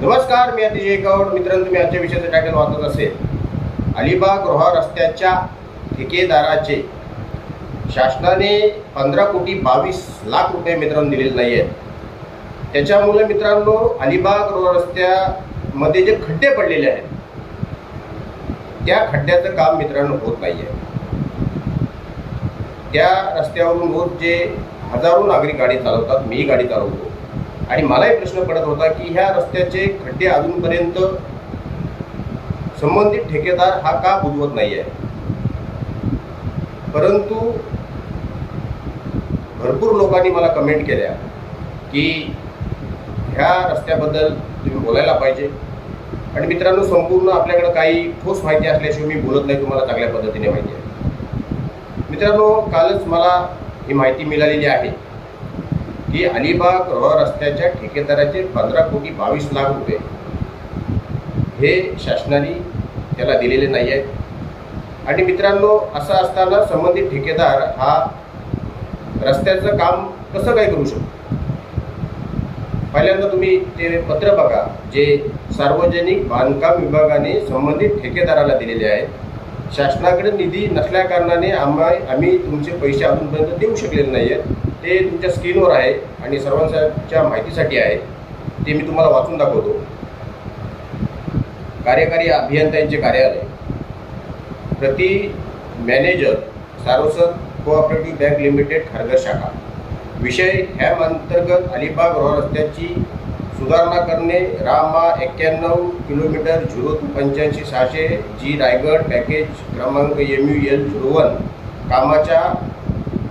नमस्कार मी अतिशय गौड मित्रांनो तुम्ही आजच्या विषयाचं टायटल वाचत असेल. अलिबाग रोहा रस्त्याच्या ठेकेदाराचे. शासनाने पंधरा कोटी बावीस लाख रुपये मित्रांनो दिलेले नाही आहेत त्याच्यामुळे मित्रांनो अलिबाग रोहा रस्त्यामध्ये जे खड्डे पडलेले आहेत त्या खड्ड्याचं काम मित्रांनो होत नाही आहे त्या रस्त्यावरून रोज जे हजारो नागरिक गाडी चालवतात मी गाडी चालवतो. आणि मलाही प्रश्न पडत होता की ह्या रस्त्याचे खड्डे अजूनपर्यंत संबंधित ठेकेदार हा का बुजवत नाही आहे परंतु भरपूर लोकांनी मला कमेंट केल्या की ह्या रस्त्याबद्दल तुम्ही बोलायला पाहिजे. आणि मित्रांनो संपूर्ण आपल्याकडं काही ठोस माहिती असल्याशिवाय मी बोलत नाही तुम्हाला चांगल्या पद्धतीने माहिती आहे. मित्रांनो कालच मला ही माहिती मिळालेली आहे. की अलिबाग रोहा रस्त्याच्या ठेकेदाराचे पंधरा कोटी बावीस लाख रुपये. हे शासनाने त्याला दिलेले नाही आहेत. आणि मित्रांनो असं असताना संबंधित ठेकेदार हा रस्त्याचं काम कसं काय करू शकतो? पहिल्यांदा तुम्ही ते पत्र बघा जे सार्वजनिक बांधकाम विभागाने संबंधित ठेकेदाराला दिलेले आहे. शासनाकडे निधी नसल्याकारणाने आम्हा आम्ही तुमचे पैसे अजूनपर्यंत देऊ शकलेले नाही आहेत ते तुमच्या स्क्रीनवर आहे आणि सर्वांच्या माहितीसाठी आहे ते मी तुम्हाला वाचून दाखवतो. कार्यकारी अभियंत्यांचे कार्यालय. प्रति मॅनेजर सारोसर कोऑपरेटिव्ह बँक लिमिटेड खारघर शाखा. विषय ह्याम अंतर्गत अलिबाग रोहा रस्त्याची सुधारणा करणे रामा एक्क्याण्णव किलोमीटर झिरो पंच्याऐंशी सहाशे जी रायगड पॅकेज क्रमांक M U L zero one कामाच्या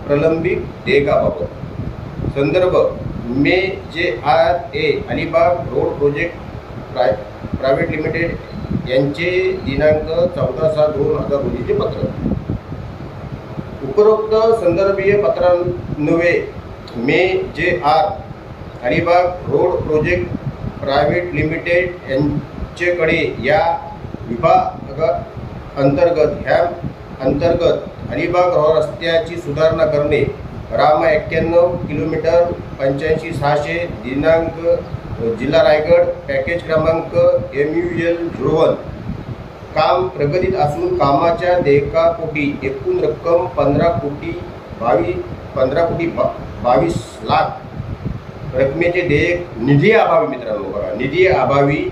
प्रलंबित देयकाबाबत संदर्भ मे जे आर ए अलिबाग रोड प्रोजेक्ट प्राय प्रायव्हेट लिमिटेड यांचे दिनांक चौदा सात दोन हजार रोजीचे पत्र. उपरोक्त संदर्भीय पत्रान्वये मे J R Alibag road project private limited यांचेकडे या विभाग अंतर्गत ह्या अंतर्गत अलिबाग रस्त्याची सुधारणा करणे रामा एक्क्याण्णव किलोमीटर पंच्याऐंशी सहाशे दिनांक जिल्हा रायगड पॅकेज क्रमांक M U L zero one काम प्रगतीत असून कामाच्या देयकापोटी एकूण रक्कम पंधरा कोटी बावीस पंधरा कोटी बा बावीस लाख. रकमेचे देयक निधी अभावी मित्रांनो बघा निधी अभावी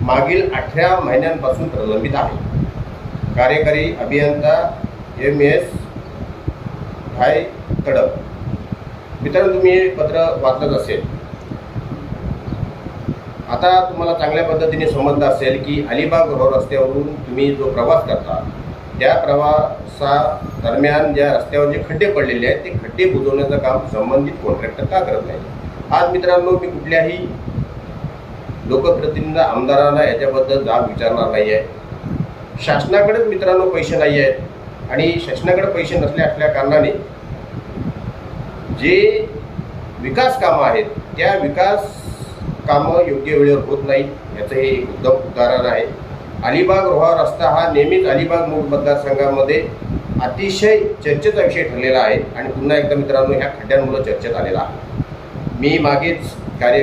मागील अठरा महिन्यांपासून प्रलंबित आहे. कार्यकारी अभियंता एम एस भाय तडप मित्रांनो तुम्ही हे पत्र वाचत असेल. आता तुम्हाला चांगल्या पद्धतीने समजलं असेल की अलिबाग रोड रस्त्यावरून तुम्ही जो प्रवास करता त्या प्रवासा दरम्यान ज्या रस्त्यावर जे खड्डे पडलेले आहेत ते खड्डे बुजवण्याचं काम संबंधित कॉन्ट्रॅक्टर का करत नाही आज मित्रांनो मी कुठल्याही लोकप्रतिनिधी आमदारांना याच्याबद्दल जाब विचारणार नाही आहे शासनाकडेच मित्रांनो पैसे नाही आहेत आणि शासनाकडे पैसे नसल्या असल्या कारणाने जे विकास कामं आहेत त्या विकास कामं योग्य वेळेवर होत नाहीत याचं हे उत्तम उदाहरण आहे. अलिबाग रोहा रस्ता हा नेहमीच अलिबाग मूळ मतदारसंघामध्ये अतिशय चर्चेचा विषय ठरलेला आहे आणि पुन्हा एकदा मित्रांनो ह्या खड्ड्यांमुळे चर्चेत आलेला आहे. मी मागेच कार्य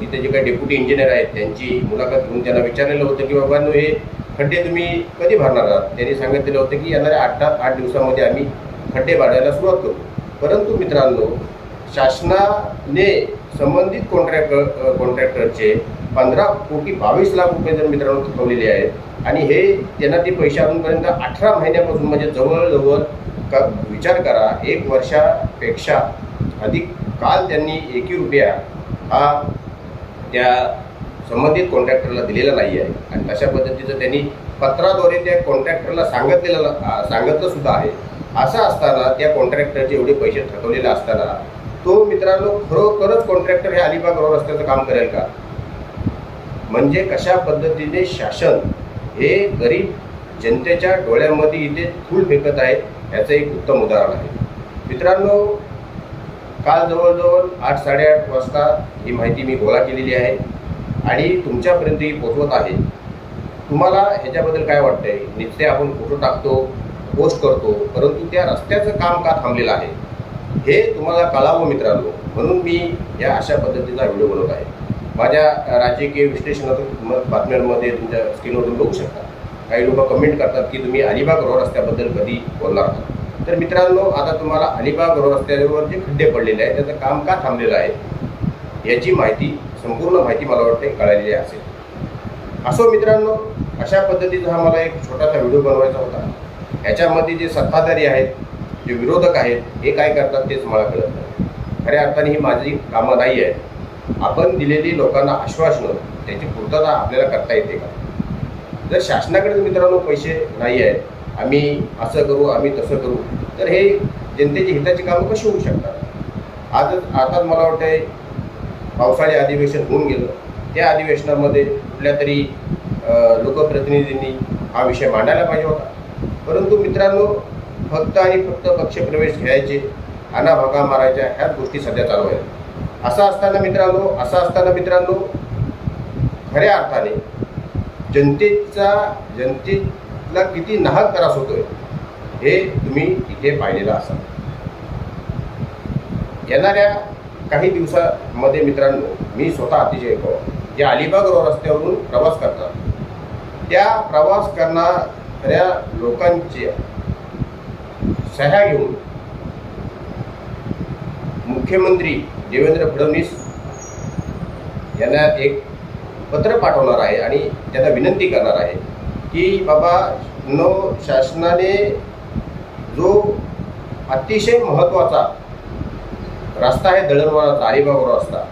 तिथे जे काही डेप्युटी इंजिनियर आहेत त्यांची मुलाखत घेऊन त्यांना विचारलेलं होतं की बाबांनो हे खड्डे तुम्ही कधी भरणार आहात? त्यांनी सांगितलेलं होतं की येणाऱ्या आठ आठ दिवसामध्ये आम्ही खड्डे भाडायला सुरुवात करू. परंतु मित्रांनो शासनाने संबंधित कॉन्ट्रॅक्ट कॉन्ट्रॅक्टरचे पंधरा कोटी बावीस लाख रुपये जर मित्रांनो थकवलेले आहेत आणि हे त्यांना ते पैसे अजूनपर्यंत अठरा महिन्यापासून म्हणजे जवळजवळ का विचार करा एक वर्षापेक्षा अधिक काल त्यांनी एकी रुपया हा त्या संबंधित कॉन्ट्रॅक्टरला दिलेला नाही आहे. आणि तशा पद्धतीचं त्यांनी पत्राद्वारे त्या कॉन्ट्रॅक्टरला सांगितलेलं सांगितलं सुद्धा आहे. असं असताना त्या कॉन्ट्रॅक्टरचे एवढे पैसे थकवलेले असताना तो मित्रांनो खरोखरच कॉन्ट्रॅक्टर हे अलिबाग रोड रस्त्याचं काम करेल का? म्हणजे कशा पद्धतीने शासन हे गरीब जनतेच्या डोळ्यामध्ये इथे फूल फेकत आहे याचं एक उत्तम उदाहरण आहे. मित्रांनो काल जवळजवळ आठ साडेआठ वाजता ही माहिती मी गोळा केलेली आहे. आणि तुमच्यापर्यंत ही पोचवत आहे. तुम्हाला ह्याच्याबद्दल काय वाटतंय? नित्य आपण फोटो टाकतो पोस्ट करतो परंतु त्या रस्त्याचं काम का थांबलेलं आहे? हे तुम्हाला कळावं मित्रांनो. म्हणून मी या अशा पद्धतीचा व्हिडिओ बनवत आहे. माझ्या राजकीय विश्लेषणातून बातम्यांमध्ये तुमच्या स्क्रीनवरून बघू शकता. काही लोक कमेंट करतात की तुम्ही अलिबाग रोड रस्त्याबद्दल कधी बोलणार आहात. तर मित्रांनो आता तुम्हाला अलिबाग रोड रस्त्यावर जे खड्डे पडलेले आहेत त्याचं काम का थांबलेलं आहे? याची माहिती संपूर्ण माहिती मला वाटते कळालेली असेल. असो मित्रांनो अशा पद्धतीचा हा मला एक छोटासा व्हिडिओ बनवायचा होता. याच्यामध्ये जे सत्ताधारी आहेत जे विरोधक आहेत हे काय करतात तेच मला कळत नाही. खऱ्या अर्थाने ही माझी कामं नाही आहे. आपण दिलेली लोकांना आश्वासनं त्याची पूर्तता आपल्याला करता येते का? जर शासनाकडे मित्रांनो पैसे नाही आहेत आम्ही असं करू आम्ही तसं करू तर हे जनतेची हिताची कामं कशी होऊ शकतात? आज आताच मला वाटतं पावसाळे अधिवेशन होऊन गेलं. त्या अधिवेशनामध्ये कुठल्या तरी लोकप्रतिनिधींनी हा विषय मांडायला पाहिजे होता. परंतु मित्रांनो फक्त आणि फक्त पक्षप्रवेश घ्यायचे आणाभागा मारायच्या ह्याच गोष्टी सध्या चालू आहेत. असं असताना मित्रांनो असं असताना मित्रांनो खऱ्या अर्थाने जनतेचा जनतेला किती नाहक त्रास होतोय हे तुम्ही इथे पाहिलेलं असाल येणाऱ्या काही दिवसामध्ये मित्रांनो मी स्वतः अतिशय पवार जे अलिबाग रोड रस्त्यावरून प्रवास करतात. त्या प्रवास करणाऱ्या लोकांच्या सह्या घेऊन मुख्यमंत्री देवेंद्र फडणवीस यांना एक पत्र पाठवणार आहे आणि त्यांना विनंती करणार आहे की बाबा नो शासनाने जो अतिशय महत्त्वाचा रस्ता आहे दळणवळणाचा अलिबाग रस्ता.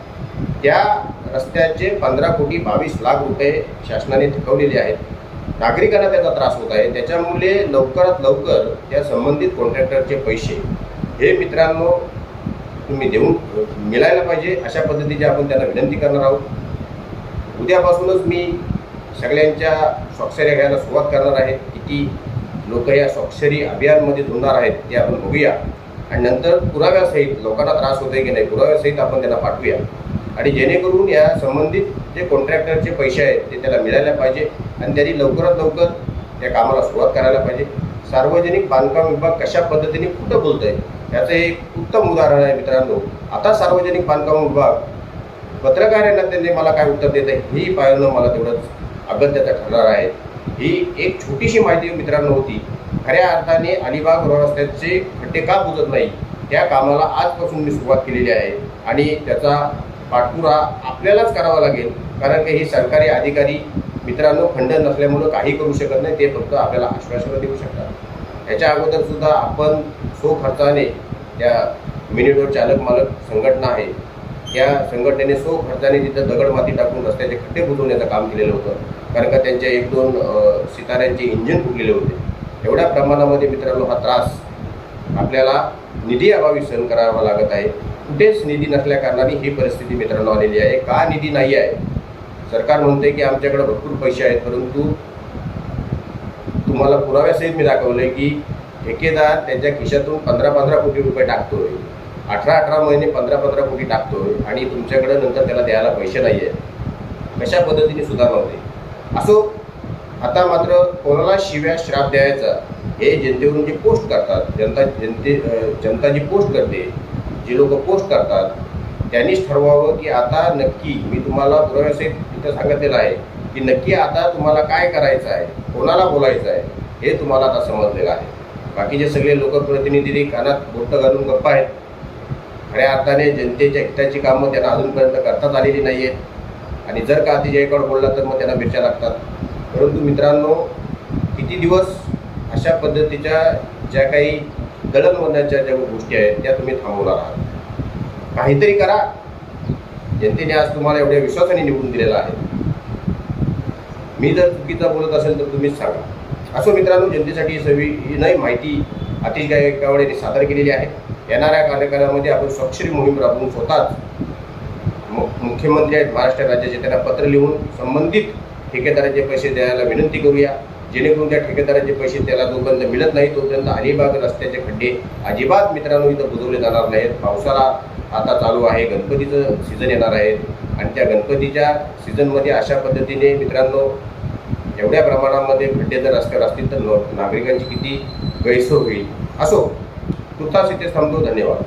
त्या रस्त्याचे पंधरा कोटी बावीस लाख रुपये शासनाने थकवलेले आहेत. नागरिकांना त्याचा त्रास होत आहे. त्याच्यामुळे लवकरात लवकर त्या संबंधित कॉन्ट्रॅक्टरचे पैसे हे मित्रांनो तुम्ही देऊन मिळायला पाहिजे. अशा पद्धतीची आपण त्यांना विनंती करणार आहोत. उद्यापासूनच मी सगळ्यांच्या स्वाक्षऱ्या घ्यायला सुरुवात करणार आहे. किती लोक या स्वाक्षरी अभियानमध्ये जोडणार आहेत ते आपण बघूया. आणि नंतर पुराव्यासहित लोकांना त्रास होतोय की नाही पुराव्यासहित आपण त्यांना पाठवूया. आणि जेणेकरून या संबंधित जे कॉन्ट्रॅक्टरचे पैसे आहेत ते त्याला मिळायला पाहिजे आणि त्यांनी लवकरात लवकर त्या कामाला सुरुवात करायला पाहिजे. सार्वजनिक बांधकाम विभाग कशा पद्धतीने कुठं बोलत आहे याचं एक उत्तम उदाहरण आहे मित्रांनो. आता सार्वजनिक बांधकाम विभाग पत्रकारांना त्यांनी मला काय उत्तर देत आहे ही पाहिलं मला तेवढंच अगत्यता ठरणार आहे. ही एक छोटीशी माहिती मित्रांनो होती. खऱ्या अर्थाने अलिबाग रस्त्याचे ते का बुजत नाही त्या कामाला आजपासून मी सुरुवात केलेली आहे. आणि त्याचा पाठपुरा आपल्यालाच करावा लागेल कारण की हे सरकारी अधिकारी मित्रांनो खंड नसल्यामुळं काही करू शकत नाही ते फक्त आपल्याला आश्वासनं देऊ शकतात. याच्या अगोदर सुद्धा आपण सो खर्चाने त्या मिनिडोर चालक मालक संघटना आहे त्या संघटनेने सो खर्चाने तिथं दगड माती टाकून रस्त्याचे खड्डे बुजवण्याचं काम केलेलं होतं. कारण का त्यांच्या एक दोन सिताऱ्यांचे इंजिन फुटलेले होते. एवढ्या प्रमाणामध्ये मित्रांनो हा त्रास आपल्याला निधी अभावी सहन करावा लागत आहे. कुठेच निधी नसल्या कारणाने ही परिस्थिती मित्रांनो आलेली आहे. का निधी नाही आहे? सरकार म्हणते की आमच्याकडे भरपूर पैसे आहेत परंतु तुम्हाला पुराव्यासहित मी दाखवलंय की ठेकेदार त्यांच्या खिशातून पंधरा पंधरा कोटी रुपये टाकतोय. अठरा अठरा महिने पंधरा पंधरा कोटी टाकतोय आणि तुमच्याकडे नंतर त्याला द्यायला पैसे नाही आहेत कशा पद्धतीने सुधारणा होते असो आता मात्र कोणाला शिव्या श्राप द्यायचा? हे जनतेवरून जे पोस्ट करतात जनता जनते जनता जी पोस्ट करते जे लोक पोस्ट करतात त्यांनीच ठरवावं की आता नक्की मी तुम्हाला पुराव्यासहित तिथं सांगितलेलं आहे की नक्की आता तुम्हाला काय करायचं आहे कोणाला बोलायचं आहे हे तुम्हाला आता समजलेलं आहे. बाकीचे सगळे लोकप्रतिनिधी कानात बोटं घालून गप्पा आहेत. खऱ्या अर्थाने जनतेच्या हिताची कामं त्यांना अजूनपर्यंत करताच आलेली नाही आहेत आणि जर का अतिजयकड बोलला तर मग त्यांना मिरच्या लागतात. परंतु मित्रांनो किती दिवस अशा पद्धतीच्या ज्या काही दळणवळणाच्या ज्या गोष्टी आहेत त्या तुम्ही थांबवणार आहात. काहीतरी करा. जनतेने आज तुम्हाला एवढ्या विश्वासाने निवडून दिलेला आहे. मी जर चुकीचा बोलत असेल तर तुम्हीच सांगा. असो मित्रांनो जनतेसाठी सवी ही नाही माहिती अतिश गायकवाड सादर केलेली आहे. येणाऱ्या कार्यकालामध्ये आपण स्वाक्षरी मोहीम राबवून स्वतःच मु मुख्यमंत्री आहेत महाराष्ट्र राज्याचे त्यांना पत्र लिहून संबंधित ठेकेदाराचे पैसे द्यायला विनंती करूया. जेणेकरून त्या ठेकेदाराचे पैसे त्याला जोपर्यंत मिळत नाही तोपर्यंत अलिबाग रस्त्याचे खड्डे अजिबात मित्रांनो इथं बुजवले जाणार नाहीत. पावसाळा आता चालू आहे गणपतीचं सीझन येणार आहे. आणि त्या गणपतीच्या सीझनमध्ये अशा पद्धतीने मित्रांनो एवढ्या प्रमाणामध्ये खड्डे जर रस्त्यावर असतील तर नागरिकांची किती गैरसोय होईल. असो तुर्तास इथे थांबतो धन्यवाद.